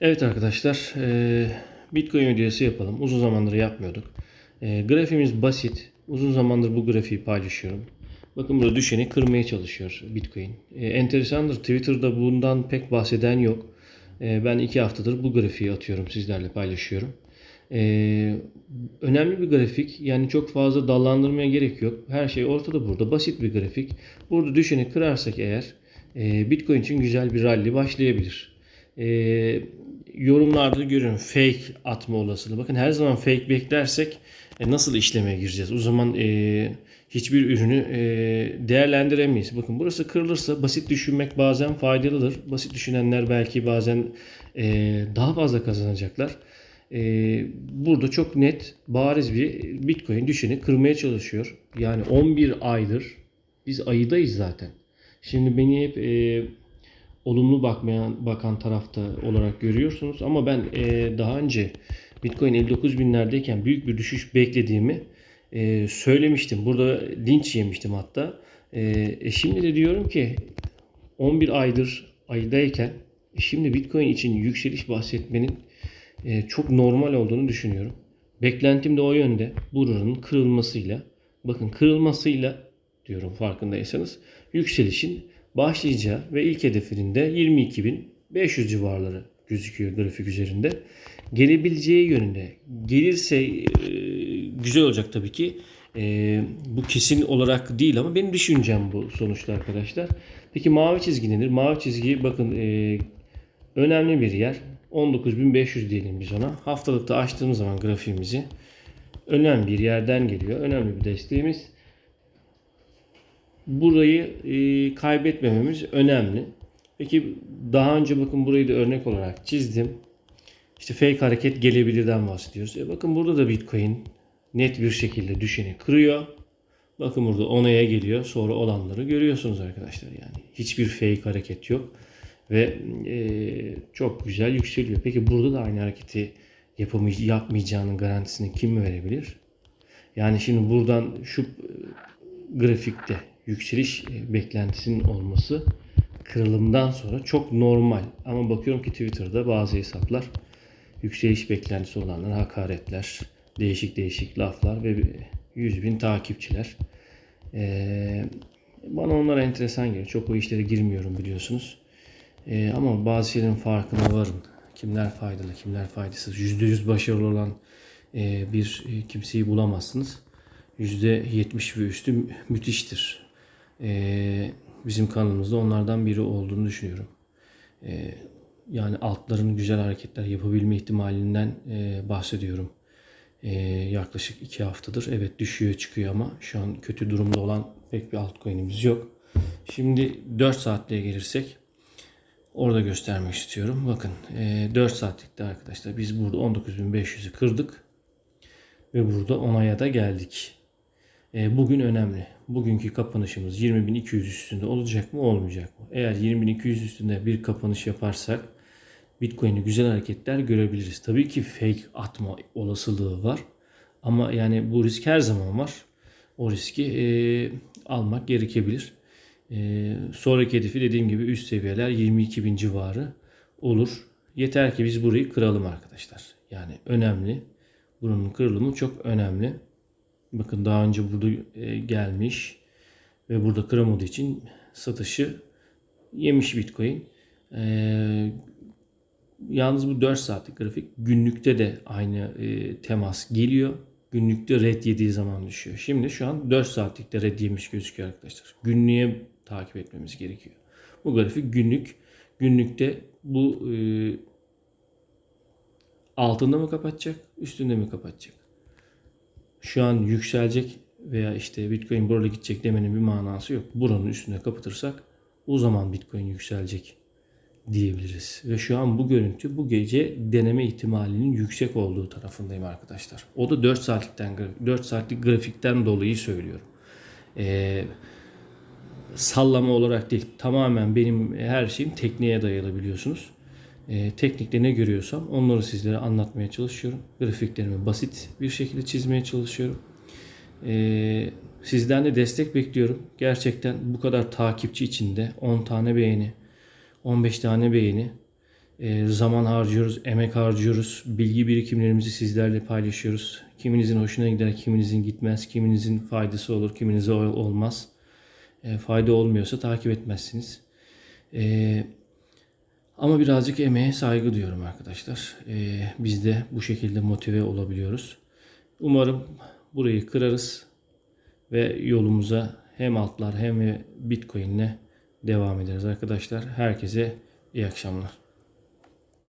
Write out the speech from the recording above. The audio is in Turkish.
Evet arkadaşlar, e, Bitcoin videosu yapalım. Uzun zamandır yapmıyorduk. E, Grafiğimiz basit. Uzun zamandır bu grafiği paylaşıyorum. Bakın burada düşeni kırmaya çalışıyor Bitcoin. E, Enteresandır. Twitter'da bundan pek bahseden yok. Ben iki haftadır bu grafiği atıyorum sizlerle paylaşıyorum. Önemli bir grafik. Yani çok fazla dallandırmaya gerek yok. Her şey ortada burada. Basit bir grafik. Burada düşeni kırarsak eğer Bitcoin için güzel bir rally başlayabilir e, yorumlarda görüyorum fake atma olasılığı. Bakın her zaman fake beklersek e, nasıl işlemeye gireceğiz? O zaman e, hiçbir ürünü e, değerlendiremeyiz. Bakın burası kırılırsa basit düşünmek bazen faydalıdır. Basit düşünenler belki bazen e, daha fazla kazanacaklar. E, burada çok net, bariz bir Bitcoin düşeni kırmaya çalışıyor. Yani 11 aydır biz ayıdayız zaten. Şimdi beni hep e, olumlu bakmayan bakan tarafta olarak görüyorsunuz. Ama ben e, daha önce Bitcoin 59 binlerdeyken büyük bir düşüş beklediğimi e, söylemiştim. Burada linç yemiştim hatta. E, e, şimdi de diyorum ki 11 aydır aydayken e, şimdi Bitcoin için yükseliş bahsetmenin e, çok normal olduğunu düşünüyorum. Beklentim de o yönde. Buranın kırılmasıyla bakın kırılmasıyla diyorum farkındaysanız yükselişin başlayacağı ve ilk hedefinin de 22.500 civarları gözüküyor grafik üzerinde. Gelebileceği yönünde. Gelirse e, güzel olacak tabii ki. E, bu kesin olarak değil ama benim düşüncem bu sonuçta arkadaşlar. Peki mavi çizgi nedir? Mavi çizgi bakın e, önemli bir yer. 19.500 diyelim biz ona. Haftalıkta açtığımız zaman grafiğimizi önemli bir yerden geliyor. Önemli bir desteğimiz burayı e, kaybetmememiz önemli. Peki daha önce bakın burayı da örnek olarak çizdim. İşte fake hareket gelebilirden bahsediyoruz. E bakın burada da Bitcoin net bir şekilde düşeni kırıyor. Bakın burada onaya geliyor. Sonra olanları görüyorsunuz arkadaşlar yani. Hiçbir fake hareket yok. Ve e, çok güzel yükseliyor. Peki burada da aynı hareketi yapamay- yapmayacağının garantisini kim verebilir? Yani şimdi buradan şu e, grafikte yükseliş e, beklentisinin olması kırılımdan sonra çok normal. Ama bakıyorum ki Twitter'da bazı hesaplar yükseliş beklentisi olanlar hakaretler, değişik değişik laflar ve 100 bin takipçiler. Ee, bana onlar enteresan geliyor. Çok o işlere girmiyorum biliyorsunuz. Ee, ama bazı şeylerin farkına varın. Kimler faydalı, kimler faydasız. %100 başarılı olan e, bir e, kimseyi bulamazsınız. %70 ve üstü mü- müthiştir. Ee, bizim kanalımızda onlardan biri olduğunu düşünüyorum. Ee, yani altların güzel hareketler yapabilme ihtimalinden e, bahsediyorum. Ee, yaklaşık iki haftadır. Evet düşüyor çıkıyor ama şu an kötü durumda olan pek bir altcoin'imiz yok. Şimdi 4 saatliğe gelirsek orada göstermek istiyorum. Bakın e, 4 saatlikte arkadaşlar biz burada 19.500'ü kırdık ve burada onaya da geldik. E, bugün önemli. Bugünkü kapanışımız 20.200 üstünde olacak mı olmayacak mı? Eğer 20.200 üstünde bir kapanış yaparsak Bitcoin'e güzel hareketler görebiliriz. Tabii ki fake atma olasılığı var. Ama yani bu risk her zaman var. O riski e, almak gerekebilir. E, sonraki hedefi dediğim gibi üst seviyeler 22.000 civarı olur. Yeter ki biz burayı kıralım arkadaşlar. Yani önemli. Bunun kırılımı çok önemli. Bakın daha önce burada e, gelmiş ve burada kıramadığı için satışı yemiş Bitcoin. E, yalnız bu 4 saatlik grafik günlükte de aynı e, temas geliyor. Günlükte red yediği zaman düşüyor. Şimdi şu an 4 saatlikte red yemiş gözüküyor arkadaşlar. Günlüğe takip etmemiz gerekiyor. Bu grafik günlük. Günlükte bu e, altında mı kapatacak, üstünde mi kapatacak? Şu an yükselecek veya işte Bitcoin burada gidecek demenin bir manası yok. Buranın üstüne kapatırsak o zaman Bitcoin yükselecek diyebiliriz. Ve şu an bu görüntü bu gece deneme ihtimalinin yüksek olduğu tarafındayım arkadaşlar. O da 4 saatlikten 4 saatlik grafikten dolayı söylüyorum. Ee, sallama olarak değil. Tamamen benim her şeyim tekniğe dayalı biliyorsunuz. Ee, teknikte ne görüyorsam onları sizlere anlatmaya çalışıyorum. Grafiklerimi basit bir şekilde çizmeye çalışıyorum. Ee, sizden de destek bekliyorum. Gerçekten bu kadar takipçi içinde 10 tane beğeni, 15 tane beğeni e, zaman harcıyoruz, emek harcıyoruz. Bilgi birikimlerimizi sizlerle paylaşıyoruz. Kiminizin hoşuna gider, kiminizin gitmez, kiminizin faydası olur, kiminize ol- olmaz. E, fayda olmuyorsa takip etmezsiniz. E, ama birazcık emeğe saygı duyuyorum arkadaşlar. E, biz de bu şekilde motive olabiliyoruz. Umarım burayı kırarız ve yolumuza hem altlar hem de Bitcoin'le devam ederiz arkadaşlar. Herkese iyi akşamlar.